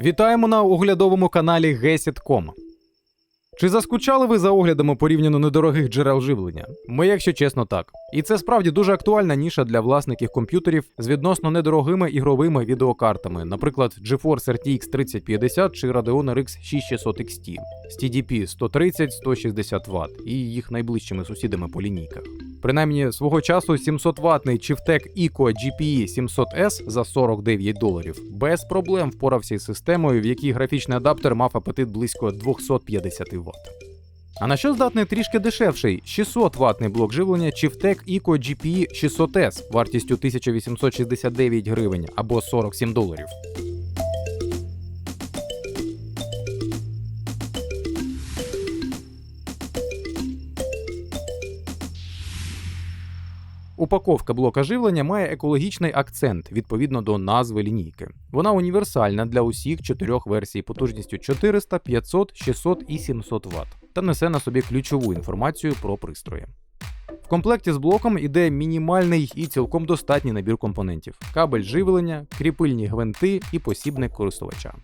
Вітаємо на оглядовому каналі Gesit.com. Чи заскучали ви за оглядами порівняно недорогих джерел живлення? Ми, якщо чесно, так. І це справді дуже актуальна ніша для власників комп'ютерів з відносно недорогими ігровими відеокартами, наприклад, GeForce RTX 3050 чи Radeon RX 6600 XT з TDP 130-160 Вт і їх найближчими сусідами по лінійках. Принаймні, свого часу 700 ватний Chivtec Eco GPE 700S за 49 доларів без проблем впорався із системою, в якій графічний адаптер мав апетит близько 250 Вт. А на що здатний трішки дешевший 600 ватний блок живлення Chivtec Eco GPE 600S вартістю 1869 гривень або 47 доларів. Упаковка блока живлення має екологічний акцент відповідно до назви лінійки. Вона універсальна для усіх чотирьох версій потужністю 400, 500, 600 і 700 Вт та несе на собі ключову інформацію про пристрої. В комплекті з блоком іде мінімальний і цілком достатній набір компонентів: кабель живлення, кріпильні гвинти і посібник користувача.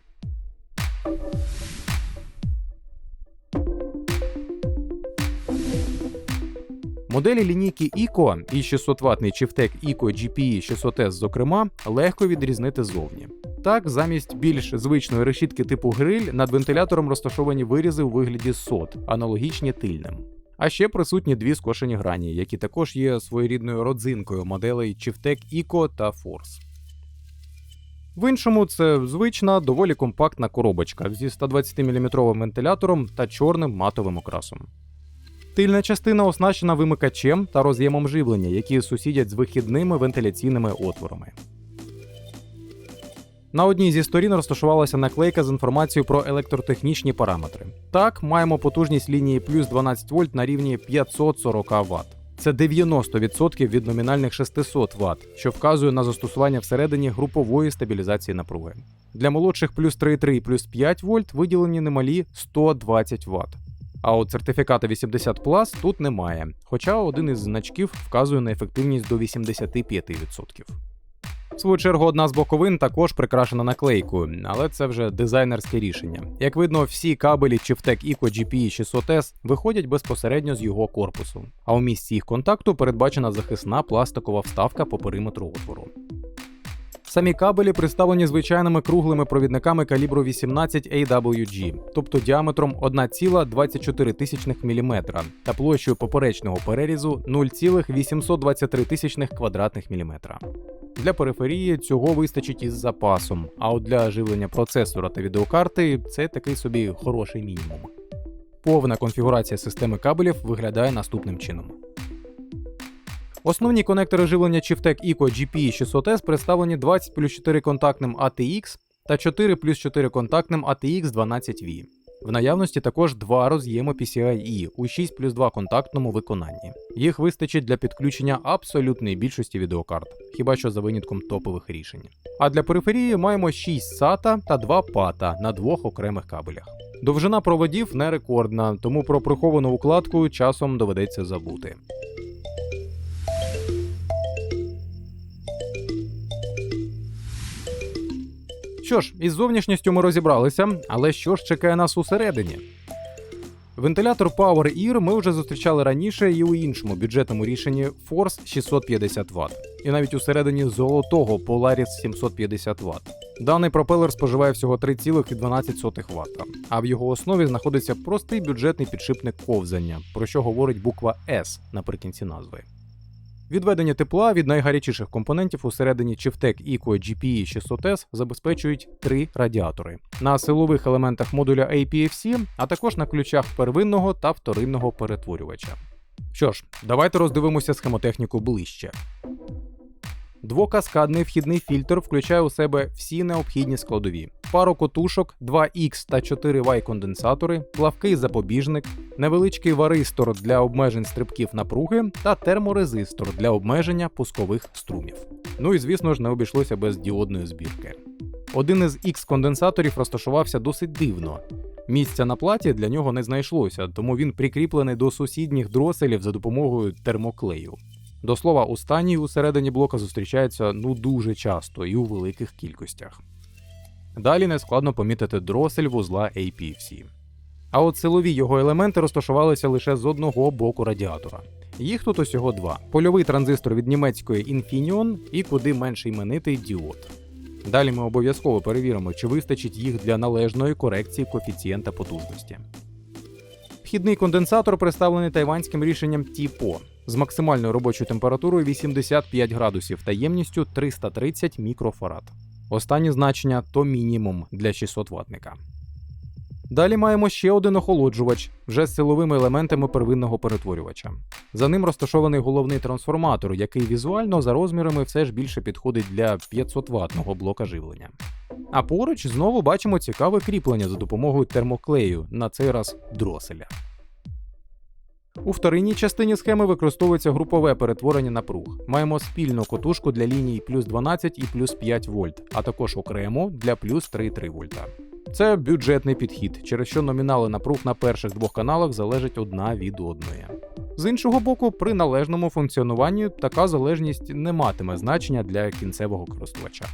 Моделі лінійки ICO і 600 ватний Chivtec ICO GPE 600S, зокрема, легко відрізнити ззовні. Так, замість більш звичної решітки типу гриль над вентилятором розташовані вирізи у вигляді сот, аналогічні тильним. А ще присутні дві скошені грані, які також є своєрідною родзинкою моделей Chivtec ICO та Force. В іншому це звична, доволі компактна коробочка зі 120-мм вентилятором та чорним матовим окрасом. Тильна частина оснащена вимикачем та роз'ємом живлення, які сусідять з вихідними вентиляційними отворами. На одній зі сторін розташувалася наклейка з інформацією про електротехнічні параметри. Так, маємо потужність лінії плюс 12 вольт на рівні 540 Вт. Це 90% від номінальних 600 Вт, що вказує на застосування всередині групової стабілізації напруги. Для молодших плюс 3,3 і плюс 5 вольт виділені немалі 120 Вт. А от сертифіката 80 Plus тут немає, хоча один із значків вказує на ефективність до 85%. В свою чергу, одна з боковин також прикрашена наклейкою, але це вже дизайнерське рішення. Як видно, всі кабелі Chivtec Eco GPE 600S виходять безпосередньо з його корпусу, а у місці їх контакту передбачена захисна пластикова вставка по периметру отвору. Самі кабелі представлені звичайними круглими провідниками калібру 18 AWG, тобто діаметром 1,24 мм та площею поперечного перерізу 0,823 квадратних міліметра. Для периферії цього вистачить із запасом, а от для живлення процесора та відеокарти це такий собі хороший мінімум. Повна конфігурація системи кабелів виглядає наступним чином. Основні конектори живлення Chivtec Eco GPE 600S представлені 20 плюс 4 контактним ATX та 4 плюс 4 контактним ATX 12V. В наявності також два роз'єми PCIe у 6 плюс 2 контактному виконанні. Їх вистачить для підключення абсолютної більшості відеокарт, хіба що за винятком топових рішень. А для периферії маємо 6 SATA та 2 PATA на двох окремих кабелях. Довжина проводів не рекордна, тому про приховану укладку часом доведеться забути. Що ж, із зовнішністю ми розібралися, але що ж чекає нас усередині? Вентилятор Power Ear ми вже зустрічали раніше і у іншому бюджетному рішенні Force 650 Вт, і навіть усередині золотого Polaris 750 Вт. Даний пропелер споживає всього 3,12 Вт, а в його основі знаходиться простий бюджетний підшипник ковзання, про що говорить буква S наприкінці назви. Відведення тепла від найгарячіших компонентів усередині Chivtec Eco GPE 600S забезпечують три радіатори на силових елементах модуля APFC, а також на ключах первинного та вторинного перетворювача. Що ж, давайте роздивимося схемотехніку ближче. Двокаскадний вхідний фільтр включає у себе всі необхідні складові: пару котушок, 2X та 4Y конденсатори, плавкий запобіжник, невеличкий варистор для обмежень стрибків напруги та терморезистор для обмеження пускових струмів. Ну і звісно ж не обійшлося без діодної збірки. Один із X конденсаторів розташувався досить дивно. Місця на платі для нього не знайшлося, тому він прикріплений до сусідніх дроселів за допомогою термоклею. До слова, останній усередині блока зустрічається ну дуже часто і у великих кількостях. Далі нескладно помітити дросель вузла APFC. А от силові його елементи розташувалися лише з одного боку радіатора. Їх тут усього два: польовий транзистор від німецької Infineon і куди менш іменитий діод. Далі ми обов'язково перевіримо, чи вистачить їх для належної корекції коефіцієнта потужності. Вхідний конденсатор представлений тайванським рішенням TIPO з максимальною робочою температурою 85 градусів та ємністю 330 мікрофарад. Останнє значення то мінімум для 600 ватника. Далі маємо ще один охолоджувач вже з силовими елементами первинного перетворювача. За ним розташований головний трансформатор, який візуально за розмірами все ж більше підходить для 500 ватного блока живлення. А поруч знову бачимо цікаве кріплення за допомогою термоклею, на цей раз дроселя. У вторинній частині схеми використовується групове перетворення напруг. Маємо спільну котушку для ліній плюс 12 і плюс 5 вольт, а також окремо для плюс 3,3 вольта. Це бюджетний підхід, через що номінали напруг на перших двох каналах залежать одна від одної. З іншого боку, при належному функціонуванні така залежність не матиме значення для кінцевого користувача.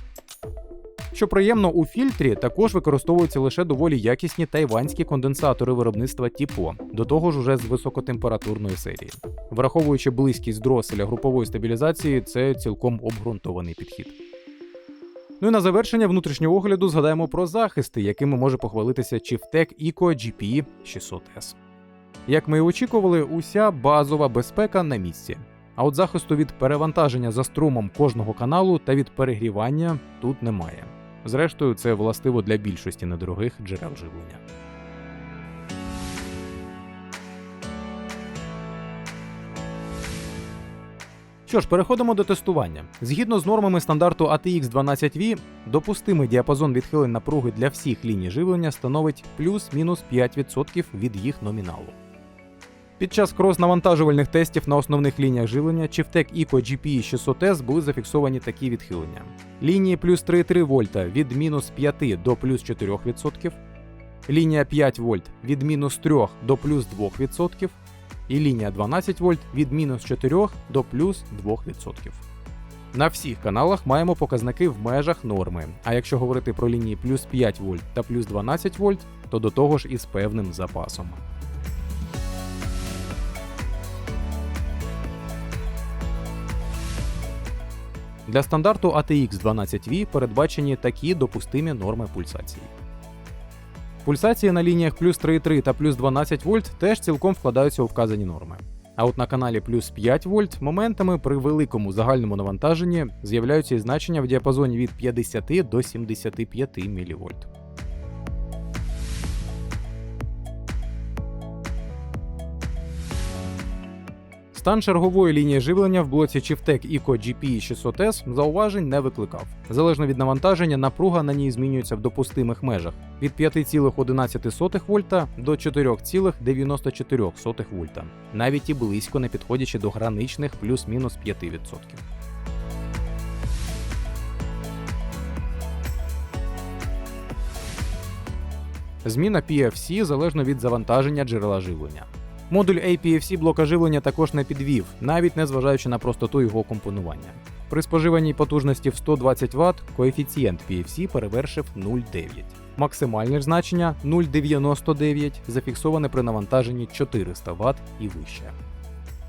Що приємно, у фільтрі також використовуються лише доволі якісні тайванські конденсатори виробництва Тіпо, до того ж уже з високотемпературної серії. Враховуючи близькість дроселя групової стабілізації, це цілком обґрунтований підхід. Ну і на завершення внутрішнього огляду згадаємо про захисти, якими може похвалитися Chieftec Eco GPE 600S. Як ми і очікували, уся базова безпека на місці. А от захисту від перевантаження за струмом кожного каналу та від перегрівання тут немає. Зрештою, це властиво для більшості недорогих джерел живлення. Що ж, переходимо до тестування. Згідно з нормами стандарту ATX 12V, допустимий діапазон відхилень напруги для всіх ліній живлення становить плюс-мінус 5% від їх номіналу. Під час крос-навантажувальних тестів на основних лініях живлення Chieftec Eco GPE 600S були зафіксовані такі відхилення: лінії плюс 3,3 вольта від мінус 5 до плюс 4%, лінія 5 вольт від мінус 3 до плюс 2%, і лінія 12 вольт від мінус 4 до плюс 2%. На всіх каналах маємо показники в межах норми. А якщо говорити про лінії плюс 5 вольт та плюс 12 вольт, то до того ж із певним запасом. Для стандарту ATX 12V передбачені такі допустимі норми пульсації. Пульсації на лініях плюс 3,3 та плюс 12 вольт теж цілком вкладаються у вказані норми. А от на каналі плюс 5 вольт моментами при великому загальному навантаженні з'являються і значення в діапазоні від 50 до 75 мВ. Стан чергової лінії живлення в блоці Chieftec Eco GPE 600S зауважень не викликав. Залежно від навантаження, напруга на ній змінюється в допустимих межах від 5,11 вольта до 4,94 вольта, навіть і близько не підходячи до граничних плюс-мінус 5%. Зміна PFC залежно від завантаження джерела живлення. Модуль APFC блока живлення також не підвів, навіть не зважаючи на простоту його компонування. При споживаній потужності в 120 Вт коефіцієнт PFC перевершив 0,9. Максимальне значення 0,99 зафіксоване при навантаженні 400 Вт і вище.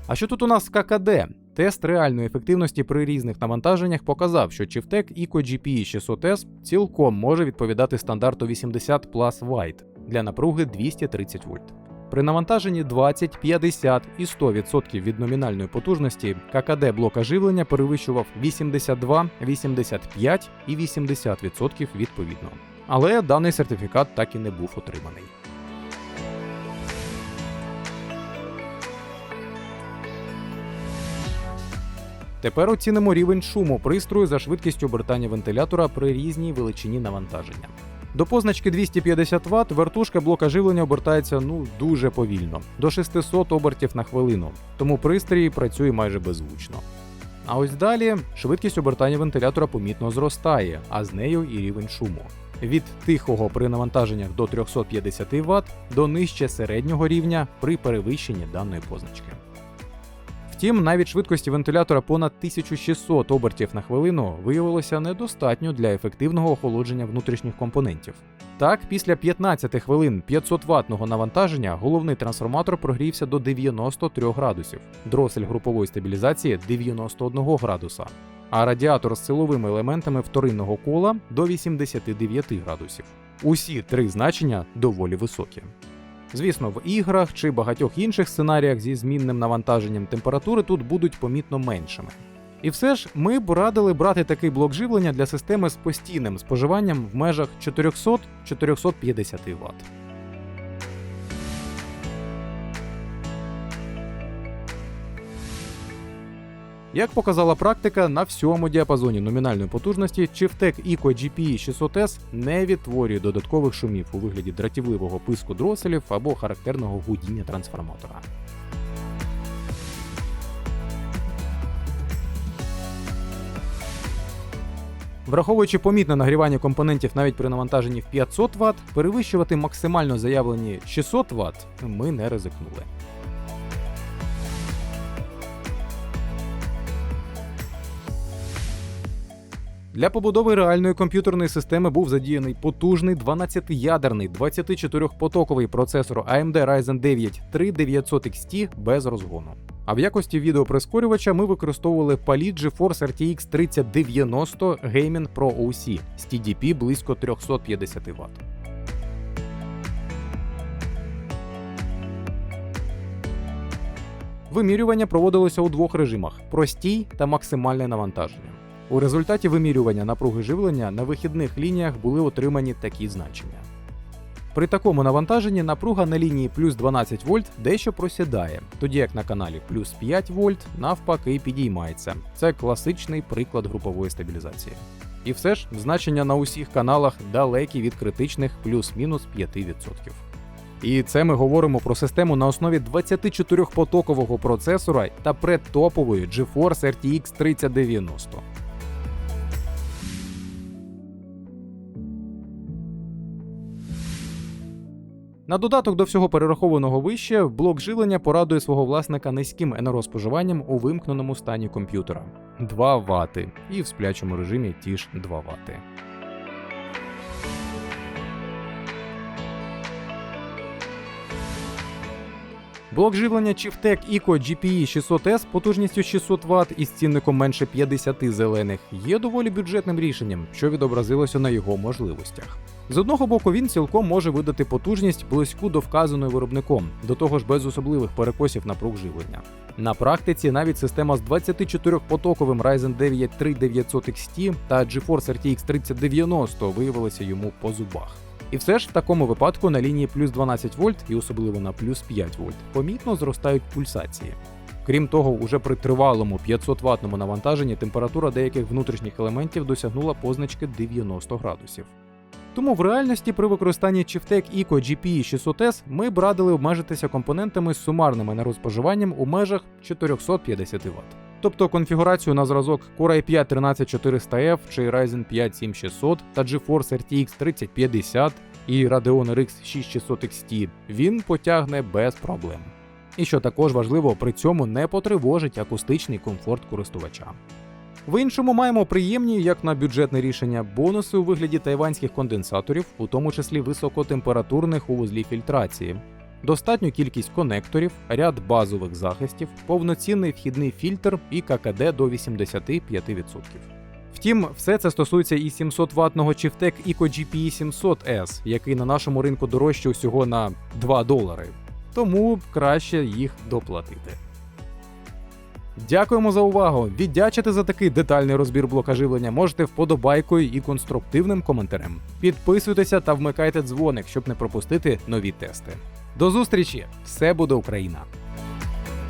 А що тут у нас з ККД? Тест реальної ефективності при різних навантаженнях показав, що Chieftec Eco GPE 600S цілком може відповідати стандарту 80 Plus White для напруги 230 вольт. При навантаженні 20, 50 і 100% від номінальної потужності ККД блока живлення перевищував 82, 85 і 80% відповідно. Але даний сертифікат так і не був отриманий. Тепер оцінимо рівень шуму пристрою за швидкістю обертання вентилятора при різній величині навантаження. До позначки 250 Вт вертушка блока живлення обертається ну дуже повільно, до 600 обертів на хвилину, тому пристрій працює майже беззвучно. А ось далі швидкість обертання вентилятора помітно зростає, а з нею і рівень шуму. Від тихого при навантаженнях до 350 Вт до нижче середнього рівня при перевищенні даної позначки. Втім, навіть швидкості вентилятора понад 1600 обертів на хвилину виявилося недостатньо для ефективного охолодження внутрішніх компонентів. Так, після 15 хвилин 500 ваттного навантаження головний трансформатор прогрівся до 93 градусів, дросель групової стабілізації 91 градуса, а радіатор з силовими елементами вторинного кола до 89 градусів. Усі три значення доволі високі. Звісно, в іграх чи багатьох інших сценаріях зі змінним навантаженням температури тут будуть помітно меншими. І все ж ми б радили брати такий блок живлення для системи з постійним споживанням в межах 400-450 Вт. Як показала практика, на всьому діапазоні номінальної потужності Chieftec Eco GPE 600S не відтворює додаткових шумів у вигляді дратівливого писку дроселів або характерного гудіння трансформатора. Враховуючи помітне нагрівання компонентів навіть при навантаженні в 500 Вт, перевищувати максимально заявлені 600 Вт ми не ризикнули. Для побудови реальної комп'ютерної системи був задіяний потужний 12-ядерний 24-потоковий процесор AMD Ryzen 9 3900XT без розгону. А в якості відеоприскорювача ми використовували Palit GeForce RTX 3090 Gaming Pro OC з TDP близько 350 Вт. Вимірювання проводилося у двох режимах: простій та максимальне навантаження. У результаті вимірювання напруги живлення на вихідних лініях були отримані такі значення. При такому навантаженні напруга на лінії плюс 12 вольт дещо просідає, тоді як на каналі плюс 5 вольт навпаки підіймається. Це класичний приклад групової стабілізації. І все ж значення на усіх каналах далекі від критичних плюс-мінус 5%. І це ми говоримо про систему на основі 24-потокового процесора та предтопової GeForce RTX 3090. На додаток до всього перерахованого вище, блок жилення порадує свого власника низьким енергоспоживанням у вимкненому стані комп'ютера 2 Вт і в сплячому режимі ті ж 2 Вт. Блок живлення Chieftec Eco GPE 600S потужністю 600 Вт із цінником менше 50 зелених є доволі бюджетним рішенням, що відобразилося на його можливостях. З одного боку, він цілком може видати потужність близьку до вказаної виробником, до того ж без особливих перекосів напруг живлення. На практиці навіть система з 24-потоковим Ryzen 9 3900 XT та GeForce RTX 3090 виявилася йому по зубах. І все ж в такому випадку на лінії плюс 12 вольт і особливо на плюс 5 вольт помітно зростають пульсації. Крім того, уже при тривалому 500 ваттному навантаженні температура деяких внутрішніх елементів досягнула позначки 90 градусів. Тому в реальності при використанні Chieftec Eco GPE 600S ми б радили обмежитися компонентами з сумарним енергоспоживанням у межах 450 Вт. Тобто конфігурацію на зразок Core i5 13400F чи Ryzen 5 7600 та GeForce RTX 3050 і Radeon RX 6600 XT він потягне без проблем. І що також важливо, при цьому не потривожить акустичний комфорт користувача. В іншому маємо приємні, як на бюджетне рішення, бонуси у вигляді тайванських конденсаторів, у тому числі високотемпературних у вузлі фільтрації, достатню кількість конекторів, ряд базових захистів, повноцінний вхідний фільтр і ККД до 85%. Втім, все це стосується і 700 ваттного Chieftec Eco GPE 700S, який на нашому ринку дорожче усього на 2 долари. Тому краще їх доплатити. Дякуємо за увагу! Віддячити за такий детальний розбір блока живлення можете вподобайкою і конструктивним коментарем. Підписуйтеся та вмикайте дзвоник, щоб не пропустити нові тести. До зустрічі! Все буде Україна!